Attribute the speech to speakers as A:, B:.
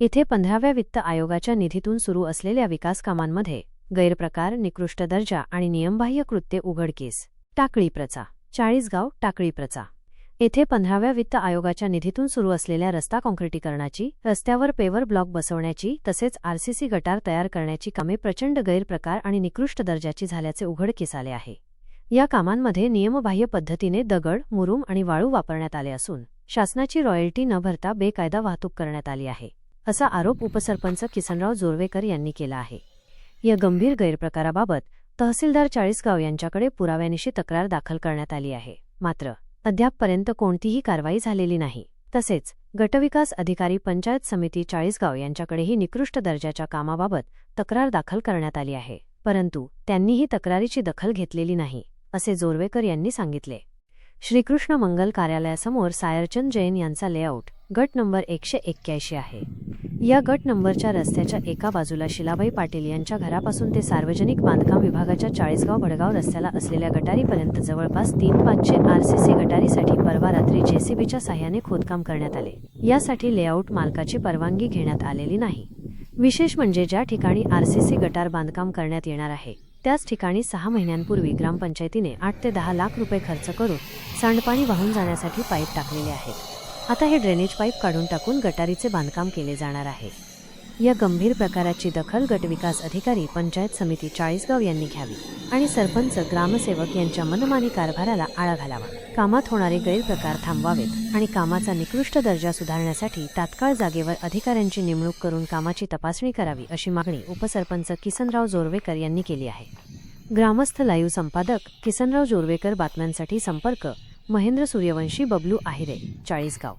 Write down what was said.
A: येथे पंधराव्या वित्त आयोगाच्या निधीतून सुरू असलेल्या विकास कामांमध्ये गैरप्रकार निकृष्ट दर्जा आणि नियमबाह्य कृत्ये उघडकीस. टाकळी प्रचा. चाळीसगाव टाकळी प्रचा. येथे पंधराव्या वित्त आयोगाच्या निधीतून सुरू असलेल्या रस्ता काँक्रिटीकरणाची रस्त्यावर पेवर ब्लॉक बसवण्याची तसेच आरसीसी गटार तयार करण्याची कामे प्रचंड गैरप्रकार आणि निकृष्ट दर्जाची झाल्याचे उघडकीस आले आहे. या कामांमध्ये नियमबाह्य पद्धतीने दगड मुरुम आणि वाळू वापरण्यात आले असून शासनाची रॉयल्टी न भरता बेकायदा वाहतूक करण्यात आली आहे असा आरोप उपसरपंच किसनराव जोरवेकर यांनी केला आहे. या गंभीर गैरप्रकाराबाबत तहसीलदार चाळीसगाव यांच्याकडे पुराव्यानिशी तक्रार दाखल करण्यात आली आहे. मात्र अद्यापपर्यंत कोणतीही कारवाई झालेली नाही. तसेच गटविकास अधिकारी पंचायत समिती चाळीसगाव यांच्याकडेही निकृष्ट दर्जाच्या कामाबाबत तक्रार दाखल करण्यात आली आहे. परंतु त्यांनीही तक्रारीची दखल घेतलेली नाही असे जोरवेकर यांनी सांगितले. श्रीकृष्ण मंगल कार्यालयासमोर सायरचंद जैन यांचा लेआउट. गट नंबर एकशे एक्क्याऐंशी आहे. या गट नंबरच्या रस्त्याच्या एका बाजूला शिलाबाई पाटील यांच्या घरापासून ते सार्वजनिक बांधकाम विभागाच्या चाळीसगाव भडगाव रस्त्याला असलेल्या गटारीपर्यंत जवळपास तीन पाचशे आरसीसी गटारीसाठी परवा रात्री जेसीबीच्या साह्याने खोदकाम करण्यात आले. यासाठी लेआउट मालकाची परवानगी घेण्यात आलेली नाही. विशेष म्हणजे ज्या ठिकाणी आरसीसी गटार बांधकाम करण्यात येणार आहे त्याच ठिकाणी सहा महिन्यांपूर्वी ग्रामपंचायतीने आठ ते दहा लाख रुपये खर्च करून सांडपाणी वाहून जाण्यासाठी पाईप टाकलेले आहेत. आता हे ड्रेनेज पाईप काढून टाकून गटारीचे बांधकाम केले जाणार आहे. या गंभीर प्रकाराची दखल गटविकास अधिकारी पंचायत समिती चाळीसगाव यांनी घ्यावी आणि सरपंच ग्रामसेवक यांच्या मनमानी कारभाराला आळा घालावा. कामात होणारे गैरप्रकार थांबवावेत आणि कामाचा निकृष्ट दर्जा सुधारण्यासाठी तात्काळ जागेवर अधिकाऱ्यांची नेमणूक करून कामाची तपासणी करावी अशी मागणी उपसरपंच किसनराव जोरवेकर यांनी केली आहे. ग्रामस्थ लाईव्ह संपादक किसनराव जोरवेकर बातम्यांसाठी संपर्क महेंद्र सूर्यवंशी बबलू आहिरे चाळीसगाव.